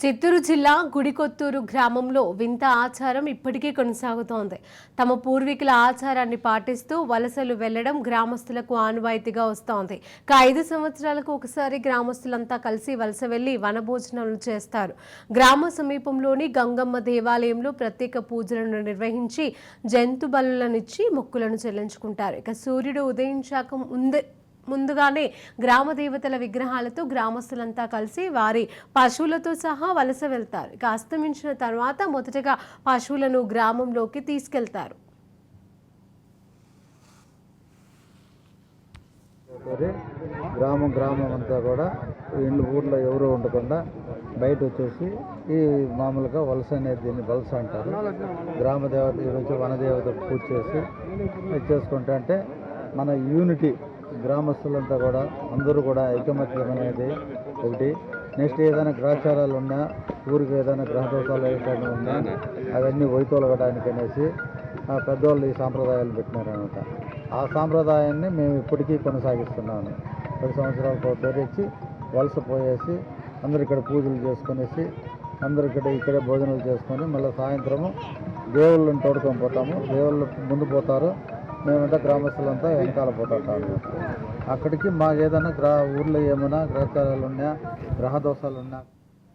చిత్తూరు జిల్లా గుడికొత్తూరు గ్రామంలో వింత ఆచారం ఇప్పటికీ కొనసాగుతోంది. తమ పూర్వీకుల ఆచారాన్ని పాటిస్తూ వలసలు వెళ్ళడం గ్రామస్తులకు ఆనవాయితీగా వస్తోంది. ఇక ఐదు సంవత్సరాలకు ఒకసారి గ్రామస్తులంతా కలిసి వలస వెళ్ళి వనభోజనాలు చేస్తారు. గ్రామ సమీపంలోని గంగమ్మ దేవాలయంలో ప్రత్యేక పూజలను నిర్వహించి జంతు బలులనిచ్చి మొక్కులను చెల్లించుకుంటారు. ఇక సూర్యుడు ఉదయించాక ముందే ముందుగానే గ్రామ దేవతల విగ్రహాలతో గ్రామస్తులంతా కలిసి వారి పశువులతో సహా వలస వెళ్తారు. ఇక అస్తమించిన తర్వాత మొదటగా పశువులను గ్రామంలోకి తీసుకెళ్తారు. గ్రామం గ్రామం అంతా కూడా ఇండ్లు ఊర్లో ఎవరు ఉండకుండా బయట వచ్చేసి ఈ మామూలుగా వలస అనేది దీన్ని వలస అంటారు. గ్రామ దేవత ఈరోజు వనదేవత పూజ చేసి చేసుకుంటే అంటే మన యూనిటీ గ్రామస్తులంతా కూడా అందరూ కూడా ఐకమత్యం అనేది ఒకటి. నెక్స్ట్ ఏదైనా గ్రహచారాలు ఉన్నా ఊరికి ఏదైనా గ్రహదోషాలు ఏదైనా ఉన్నా అవన్నీ వైతొలగడానికి అనేసి ఆ పెద్దవాళ్ళు ఈ సాంప్రదాయాలు పెట్టినారనమాట. ఆ సాంప్రదాయాన్ని మేము ఇప్పటికీ కొనసాగిస్తున్నాము. పది సంవత్సరాలకు తెరిచి వలస పోయేసి అందరు ఇక్కడ పూజలు చేసుకునేసి అందరు ఇక్కడ ఇక్కడే భోజనాలు చేసుకొని మళ్ళీ సాయంత్రము దేవుళ్ళని తోడుకొని పోతాము. దేవుళ్ళు ముందు పోతారు. మేమంతా గ్రామస్తులంతా వెనకాల పోతుంటాము అక్కడికి మాకు ఏదైనా గ్రహ ఊర్లో ఏమైనా గ్రహచారాలు ఉన్నా గ్రహ దోషాలు ఉన్నా